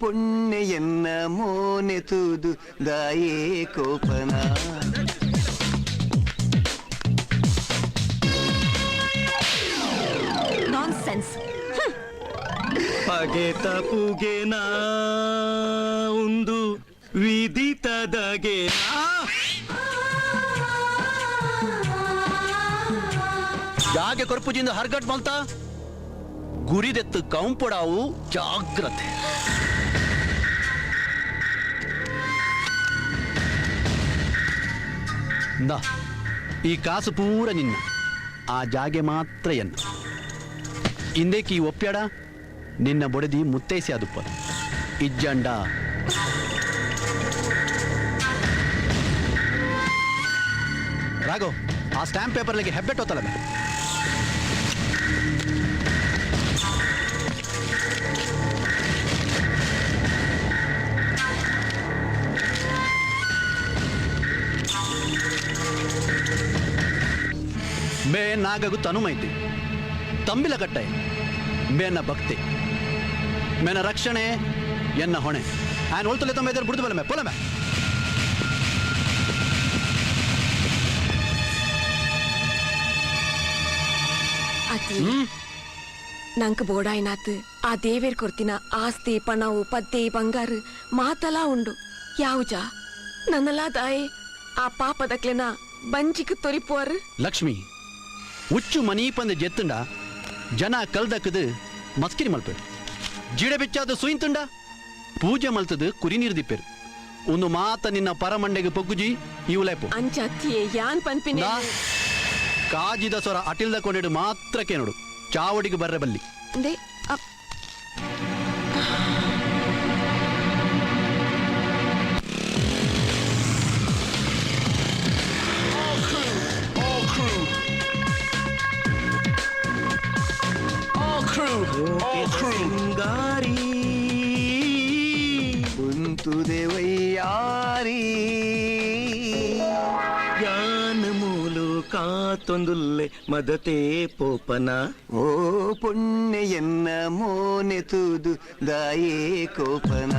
ಪುಣ್ಯೆಯನ್ನ ಮೋನೆತುದು ದಾಯೇ ಕೋಪನ. Nonsense ತಪುಗೆ ತಪುಗೆನ ಒಂದು ವಿದಿತದಗೆನ ಯಾಕೆ ಕೊರ್ಪುಜಿಂದ ಹರ್ಗಟ್ Malta ಗುರಿದೆತ್ತು ಕಂಪಡಾವು ಜಾಗ್ರತೆ. ಈ ಕಾಸು ಪೂರ ನಿನ್ನ. ಆ ಜಾಗೆ ಮಾತ್ರ ಎನ್ನ. ಇಂದೇಕಿ ಈ ಒಪ್ಪ್ಯಾಡ? ನಿನ್ನ ಬೊಡದಿ ಮುತ್ತೈಸಿ ಅದುಪ್ಪ. ಇಜ್ಜಂಡ. ರಾಘವ್, ಆ ಸ್ಟ್ಯಾಂಪ್ ಪೇಪರ್ಲಿಗೆ ಹೆಬ್ಬೆಟ್ಟೋತಲ್ಲ ನಾಗಗು ತನುಮೈತಿ. ತಂಬಿಲ ಕಟ್ಟೆ ಮೇನ ಭಕ್ತಿ. ಮೇನ ರಕ್ಷಣೆ ಎನ್ನ ಹೊಣೆ. ಆನ್ ಒಳ್ತಲೆ ತಮ್ಮ ಎದುರು ಬಿಡ್ದು ಬಲಮೆ ಪೊಲಮೆ ನಂಕ್ ಬೋಡಾಯ್ನಾತ್. ಆ ದೇವೇರ್ ಕೊರ್ತಿನ ಆಸ್ತಿ ಪಣವು ಪದ್ದೆ ಬಂಗಾರ ಮಾತಲಾ ಉಂಡು. ಯಾವುಜ ನನ್ನಲಾ ದಾಯೆ ಆ ಪಾಪದಕ್ಲೆನ ಬಂಜಿಕ್ ತೊರಿಪುವರ್. ಲಕ್ಷ್ಮಿ ಉಚ್ಚು ಮನೀಪಂದ ಜೆತ್ತುಂಡ ಜನ ಕಲ್ದಕ್ಕದು ಮಸ್ಕಿರಿ ಮಲ್ಪೇರು. ಜಿಡ ಬೆಚ್ಚಾದ ಸುಯಿಂತುಂಡ ಪೂಜೆ ಮಲ್ತದು ಕುರಿ ನೀರು ದಿಪ್ಪೇರು. ಒಂದು ಮಾತ ನಿನ್ನ ಪರಮಂಡೆಗೆ ಪೊಗ್ಗುಜಿ ಇವುಲೇಪು ಲೈಪು ಅತ್ತಿಯೇ ಯಾನ್ ಪನ್ಪಿನ? ಕಾಜಿದ ಸ್ವರ ಅಟಿಲ್ದ ಕೊಂಡಿಡು ಮಾತ್ರ ಕೇನೋಡು ಚಾವಡಿಗೆ ಬರ್ರೆ ಬಲ್ಲಿ. crew, all crew. సింగారి గొంతుదేవయ్యారి జ్ఞానములు కాతొందుల్లే మదతే పోపన ఓ ಪೊಣ್ಣೆಯನ್ನ ಮೋನೆ ತೂದು ದಾಯೇ ಕೋಪನ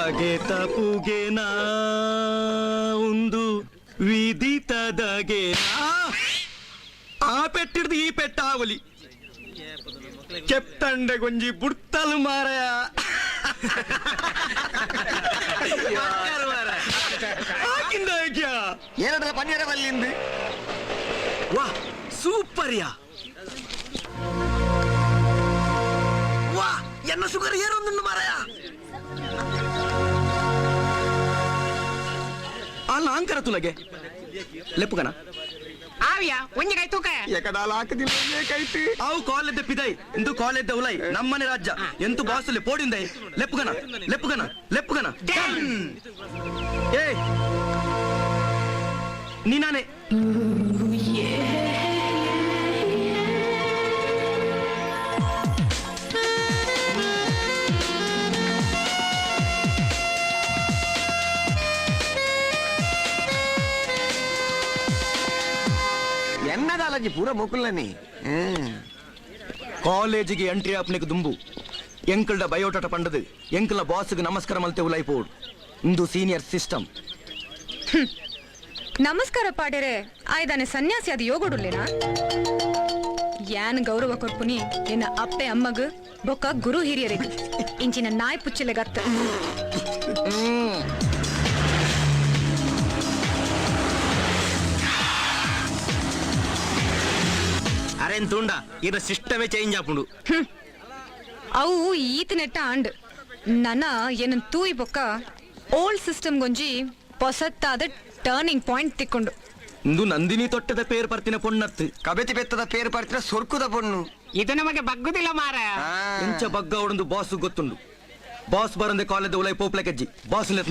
ಪಗೆ ತಪುಗೆನ ಒಂದು ವಿಧಿತದಗೆ ಆ ಪೆಟ್ಟಿಡ್ದು ಈ ಪೆಟ್ಟಾವಲಿ. ಕೆಪ್ತಂಡೆ ಗೊಂಜಿ ಬುಡ್ತಲು ಮಾರಯ. ಏನಂದ್ರೆ ಪನ್ನೀರ ಬಲ್ಲಿಂದು ವಾ ಸೂಪರ್ ವಾ ಎನ್ನ ಸುಗರ್ ಏರೊಂದು ಮಾರಯ? ಅಲ್ಲ ಅಂಕರ ತುಲಗೆ. ಲೆಪ್ಪುಗನ ಆವ್ಯಾ ಕೈ ತೂಕ. ಎಕದಾಲ ಹಾಕದಿಲ್ಲ ಕೈತಿ ಅವು ಕಾಲೆದ್ದ ಪಿದೈ ಇಂದು ಕಾಲೆದ್ದ ಉಲೈ ನಮ್ಮನೆ ರಾಜ್ಯ. ಎಂತು ಬಾಸುಲೆ ಪೋಡಿಂದೈ. ಲೆಪ್ಪುಗನ ಲೆಪ್ಪುಗನ ಲೆಪ್ಪುಗನ ಏ ನೀನಾನೆ. ಎಮ್ಮೆದಾಲಜಿ ಪೂರ ಬೊಕುಲುಲೆನಿ ಹ್ಮ್. ಕಾಲೇಜ್ ಎಂಟ್ರಿ ಅಪ್ನೆಗ್ ದುಂಬು. ಎಂಕುಲ್ಡ ಬಯೋಟಟ ಪಂಡದ್ ಎಂಕುಲ್ಲ ಬೋಸ್ ಗ ನಮಸ್ಕಾರ ಮಲ್ತೆ ಉಲಾಯಿ ಪೋಡು. ಉಂದು ಸೀನಿಯರ್ ಸಿಸ್ಟಮ್. ನಮಸ್ಕಾರ ಪಾಡೆರೆ ಆಯ್ ಸನ್ಯಾಸಿ ಆದ ಯೋಗೊಡು ಯಾನ್ ಗೌರವ ಕೊರ್ಪುನಿ ಇನ್ ಅಪ್ಡೆ ಅಮ್ಮಗ್ ಬೊಕ ಗುರು ಹಿರಿಯರೆಗ್. ಇಂಚಿನ ನಾಯಿ ಪುಚ್ಚೆಲೆ ಗತ್ ತುಂಡ? ಇದ ಸಿಸ್ಟಮೇ ಚೇಂಜ್ ಆಪುಂಡು ಅವು ಈತ ನೆಟ್ಟ ಆಂಡ್. ನನ್ನ ಏನನ್ ತೂಯಿ ಬೊಕ್ಕ ಓಲ್ಡ್ ಸಿಸ್ಟಮ್ ಗೊಂಜಿ ಹೊಸತ್ತಾದ ಟರ್ನಿಂಗ್ ಪಾಯಿಂಟ್ ತಿಕ್ಕೊಂಡು. ಇಂದು ನಂದಿನಿ ತೊಟ್ಟದ ಪೇರ್ ಪರ್ತಿನ ಪೊಣ್ಣತ್ತು ಕಬೆತಿ ಬೆತ್ತದ ಪೇರು ಪರ್ತಿನ ಸೊರ್ಕುದ ಪೊಣ್ಣು ಇದು ನಮಗೆ ಬಗ್ಗುದಿಲ್ಲ ಮಾರ. ಎಂಚ ಬಗ್ಗ ಅವಡೊಂದು ಬಾಸ್ ಗೊತ್ತುಂಡು. ಬಾಸ್ ಬರಂದೆ ಕಾಲೇಜ್ ಉಲೈ ಪೋಪ್ಲೆ ಕಜ್ಜಿ ಬಾಸ್ ಲೆತ್